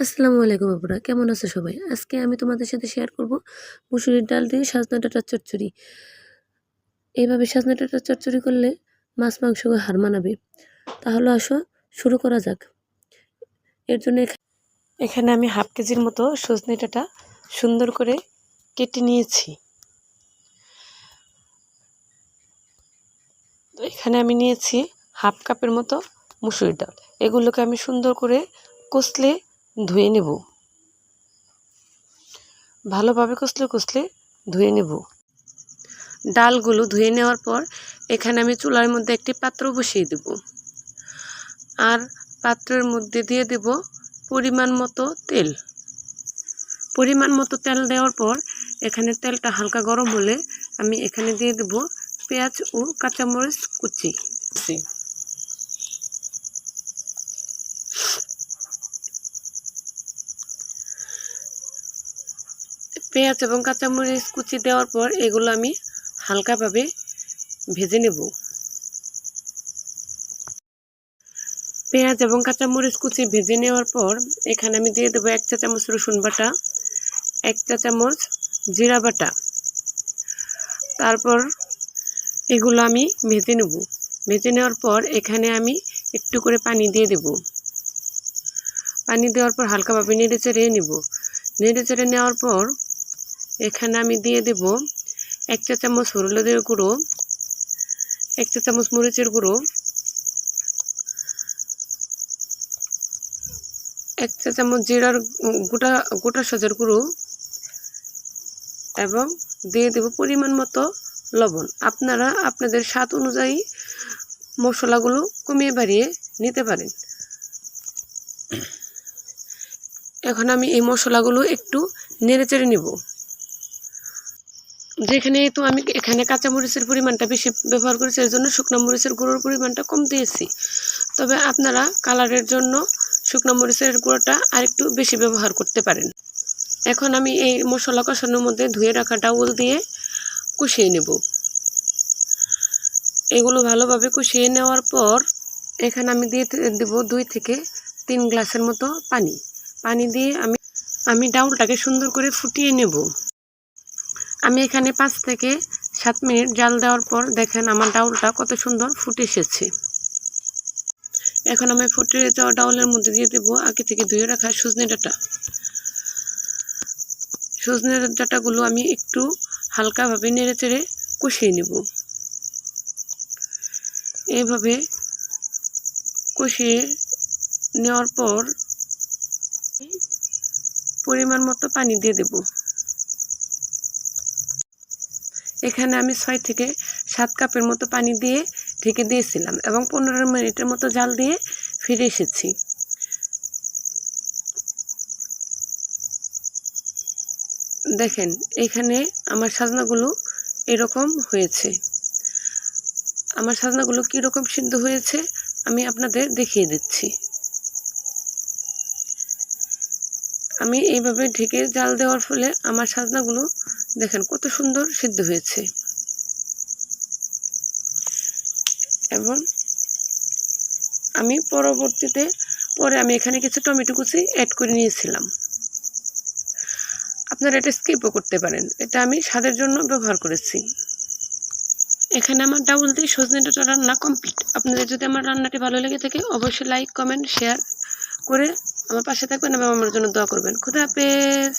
আসসালামু আলাইকুম আপুরা, কেমন আছো সবাই? আজকে আমি তোমাদের সাথে শেয়ার করব মুসুরির ডাল দিয়ে সাজনা ডাটার চচ্চড়ি। এইভাবে সাজনা ডাটার চচ্চড়ি করলে মাছ, মাংস হার মানাবে। তাহলে আসো, শুরু করা যাক। এর জন্য এখা- এখানে আমি হাফ কেজির মতো সজনে ডাটা সুন্দর করে কেটে নিয়েছি। এখানে আমি নিয়েছি হাফ কাপের মতো মুসুরির ডাল। এগুলোকে আমি সুন্দর করে কষলে ধুয়ে নেব। ভালোভাবে কষলে কষলে ধুয়ে নেব। ডালগুলো ধুয়ে নেওয়ার পর এখানে আমি চুলার মধ্যে একটি পাত্র বসিয়ে দেব। আর পাত্রের মধ্যে দিয়ে দেব পরিমাণ মতো তেল। পরিমাণ মতো তেল দেওয়ার পর এখানে তেলটা হালকা গরম হলে আমি এখানে দিয়ে দেব পেঁয়াজ ও কাঁচামরিচ কুচি। পেঁয়াজ এবং কাঁচামরিচ কুচি দেওয়ার পর এগুলো আমি হালকাভাবে ভেজে নেব। পেঁয়াজ এবং কাঁচামরিচ কুচি ভেজে নেওয়ার পর এখানে আমি দিয়ে দেবো এক চা চামচ রসুন বাটা, এক চা চামচ জিরা বাটা। তারপর এগুলো আমি ভেজে নেব। ভেজে নেওয়ার পর এখানে আমি একটু করে পানি দিয়ে দেব। পানি দেওয়ার পর হালকাভাবে নেড়ে চেড়ে নেব। নেড়ে চেড়ে নেওয়ার পর এখানে আমি দিয়ে দেব এক চা চামচ হলুদের গুঁড়ো এক চা চামচ মরিচের গুঁড়ো এক চা চামচ জিরার গোটা গোটা সজের গুঁড়ো এবং দিয়ে দেব পরিমাণ মতো লবণ। আপনারা আপনাদের স্বাদ অনুযায়ী মশলাগুলো কমিয়ে বাড়িয়ে নিতে পারেন। এখন আমি এই মশলাগুলো একটু নেড়ে চেড়ে নেব। যেখানে তো আমি এখানে কাঁচামরিচের পরিমাণটা বেশি ব্যবহার করেছি, এর জন্য শুকনো মরিচের গুঁড়োর পরিমাণটা কম দিয়েছি। তবে আপনারা কালারের জন্য শুকনো মরিচের গুঁড়োটা আরেকটু বেশি ব্যবহার করতে পারেন। এখন আমি এই মশলা কষানোর মধ্যে ধুয়ে রাখা ডাউল দিয়ে কষিয়ে নেব। এগুলো ভালোভাবে কষিয়ে নেওয়ার পর এখানে আমি দিয়ে দেব দুই থেকে তিন গ্লাসের মতো পানি। পানি দিয়ে আমি আমি ডাউলটাকে সুন্দর করে ফুটিয়ে নেব। আমি এখানে পাঁচ থেকে সাত মিনিট জাল দেওয়ার পর দেখেন আমার ডাউলটা কত সুন্দর ফুটে এসেছে। এখন আমি ফুটে যাওয়া ডাউলের মধ্যে দিয়ে দেবো আগে থেকে ধুয়ে রাখা সজনে ডাটা। সজনে ডাটাগুলো আমি একটু হালকাভাবে নেড়ে চেড়ে কষিয়ে নেব। এইভাবে কষিয়ে নেওয়ার পর পরিমাণ মতো পানি দিয়ে দেব। এখানে আমি ছয় থেকে সাত কাপের মতো পানি দিয়ে ঢেকে দিয়েছিলাম এবং পনেরো মিনিটের মতো জাল দিয়ে ফিরে এসেছি। দেখেন, এখানে আমার সাজনাগুলো এরকম হয়েছে। আমার সাজনাগুলো কীরকম সিদ্ধ হয়েছে আমি আপনাদের দেখিয়ে দিচ্ছি। আমি এইভাবে ঢেকে জাল দেওয়ার ফলে আমার সাজনাগুলো দেখেন কত সুন্দর সিদ্ধ হয়েছে। এবং আমি পরবর্তীতে পরে আমি এখানে কিছু টমেটো কুচি অ্যাড করে নিয়েছিলাম। আপনারা এটা স্কিপও করতে পারেন। এটা আমি স্বাদের জন্য ব্যবহার করেছি। এখানে আমার ডাবল দিয়ে সজনে রান্না কমপ্লিট আপনাদের যদি আমার রান্নাটি ভালো লেগে থাকে, অবশ্যই লাইক কমেন্ট শেয়ার করে আমার পাশে থাকবেন এবং আমার জন্য দোয়া করবেন। খুদা হাফেজ।